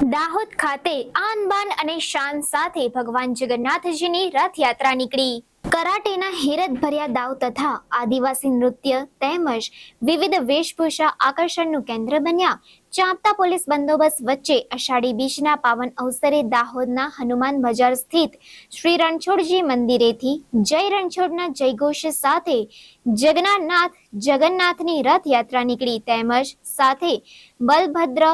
દાહોદ ખાતે આન બાન અને શાન સાથે ભગવાન જગન્નાથજીની રથયાત્રા નીકળી. કરાટેના હેરત ભર્યા દાવ તથા આદિવાસી નૃત્ય તેમજ વિવિધ વેશભૂષા આકર્ષણનું કેન્દ્ર બન્યા. ચાંપતા પોલીસ બંદોબસ્ત વચ્ચે અષાઢી બીજના પાવન અવસરે દાહોદના હનુમાન બજાર સ્થિત શ્રી રણછોડજી મંદિરેથી જય રણછોડના જયઘોષ સાથે જગન્નાથ જગન્નાથની રથયાત્રા નીકળી તેમજ સાથે બલભદ્ર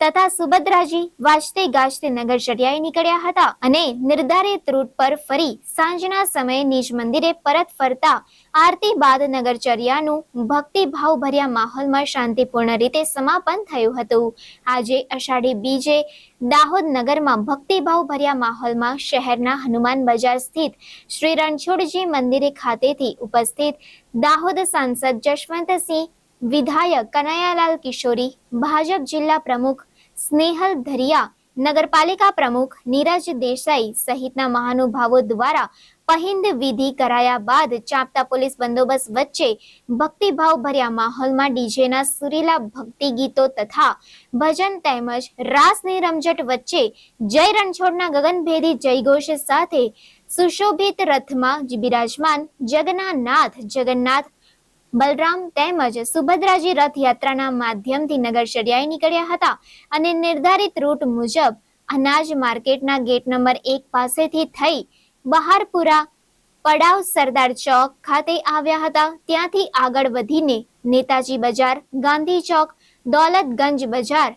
તથા સુભદ્રાજી વાજતે ગાજતે નગરચર્યાએ નીકળ્યા હતા અને નિર્ધારિત રૂટ પર ફરી સાંજના સમયે નિજ મંદિરે પરત ફરતા આરતી બાદ નગરચર્યાનું ભક્તિભાવ ભર્યા માહોલમાં શાંતિપૂર્ણ રીતે સમાપન થયું હતું. આજે અષાઢી બીજે દાહોદ નગરમાં ભક્તિભાવ ભર્યા માહોલમાં શહેરના હનુમાન બજાર સ્થિત શ્રી રણછોડજી મંદિરે ખાતેથી ઉપસ્થિત દાહોદ સાંસદ જશવંતસિંહ, વિધાયક કનૈયાલાલ કિશોરી, ભાજપ જિલ્લા પ્રમુખ સ્નેહલ ધરિયા, નગરપાલિકા પ્રમુખ નીરજ દેસાઈ સહિતના મહાનુભાવો દ્વારા પહિંદ વિધિ કરાયા બાદ ચાંપતા પોલીસ બંદોબસ્ત વચ્ચે ભક્તિભાવ ભર્યા માહોલમાં ડીજેના સુરીલા ભક્તિ ગીતો તથા ભજન તેમજ રાસની રમઝટ વચ્ચે જય રણછોડના ગગનભેદી જયઘોષ સાથે સુશોભિત રથમાં બિરાજમાન જગન્નાથ જગન્નાથ બલરામ તેમજ સુભદ્રાજી રથયાત્રાના માધ્યમથી નગરચર્યાએ નીકળ્યા હતા અને નિર્ધારિત રૂટ મુજબ અનાજ માર્કેટના ગેટ નંબર એક પાસેથી થઈ બહારપુરા પડાવ સરદાર ચોક ખાતે આવ્યા હતા. ત્યાંથી આગળ વધીને નેતાજી બજાર, ગાંધી ચોક, દોલતગંજ બજાર,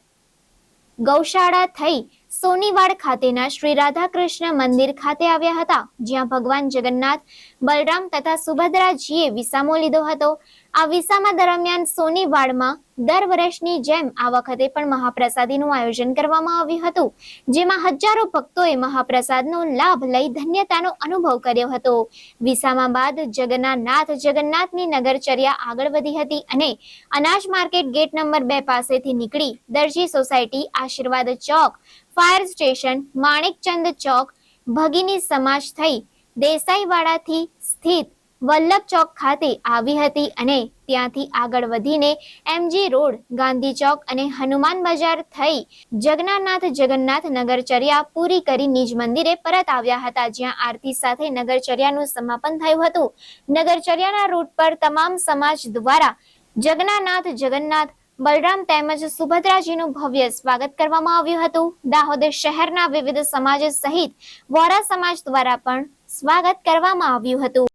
ગૌશાળા થઈ સોનીવાડ ખાતેના શ્રી રાધાકૃષ્ણ મંદિર ખાતે આવ્યા હતા, જ્યાં ભગવાન જગન્નાથ, બલરામ તથા સુભદ્રાજીએ વિસામો લીધો હતો. આ વિસામા દરમિયાન સોનીવાડમાં દર વર્ષની જેમ આ વખતે પણ મહાપ્રસાદીનું આયોજન કરવામાં આવ્યું હતું, જેમાં હજારો ભક્તોએ મહાપ્રસાદનો લાભ લઈ ધન્યતાનો અનુભવ કર્યો હતો. વિસામા બાદ જગન્નાથ જગન્નાથની નગરચર્યા આગળ વધી હતી અને અનાજ માર્કેટ ગેટ નંબર બે પાસેથી નીકળી દરજી સોસાયટી, આશીર્વાદ ચોક, ફાયર સ્ટેશન, માણેકચંદ ચોક, ભગીની સમાજ થઈ દેસાઈવાડાથી સ્થિત વલ્લભ ચોક ખાતે આવી હતી અને ત્યાંથી આગળ વધીને એમજી રોડ, ગાંધી ચોક અને હનુમાન બજાર થઈ જગન્નાથ જગન્નાથ નગરચર્યા પૂરી કરી નિજ મંદિરે પરત આવ્યા હતા, જ્યાં આરતી સાથે નગરચર્યાનું સમાપન થયું હતું. નગરચર્યાના રૂટ પર તમામ સમાજ દ્વારા જગન્નાથ જગન્નાથ, બલરામ તેમજ સુભદ્રાજીનું ભવ્ય સ્વાગત કરવામાં આવ્યું હતું. દાહોદ શહેરના વિવિધ સમાજ સહિત વોરા સમાજ દ્વારા પણ સ્વાગત કરવામાં આવ્યું હતું.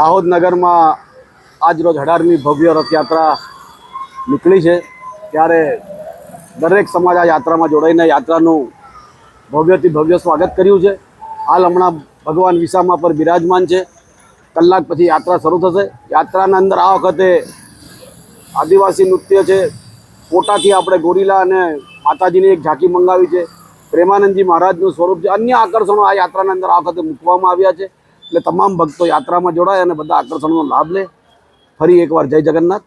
દાહોદ નગરમાં આજરોજ અઢારમી ભવ્ય રથયાત્રા નીકળી છે. ત્યારે દરેક સમાજ આ યાત્રામાં જોડાઈને યાત્રાનું ભવ્યથી ભવ્ય સ્વાગત કર્યું છે. હાલ હમણાં ભગવાન વિસામા પર બિરાજમાન છે. કલાક પછી યાત્રા શરૂ થશે. યાત્રાના અંદર આ વખતે આદિવાસી નૃત્ય છે. કોટાથી આપણે ગોરીલા અને માતાજીની એક ઝાંકી મંગાવી છે. પ્રેમાનંદજી મહારાજનું સ્વરૂપ છે. અન્ય આકર્ષણો આ યાત્રાના અંદર આ વખતે મૂકવામાં આવ્યા છે. એટલે તમામ ભક્તો યાત્રામાં જોડાય અને બધા આકર્ષણનો લાભ લે. ફરી એકવાર જય જગન્નાથ.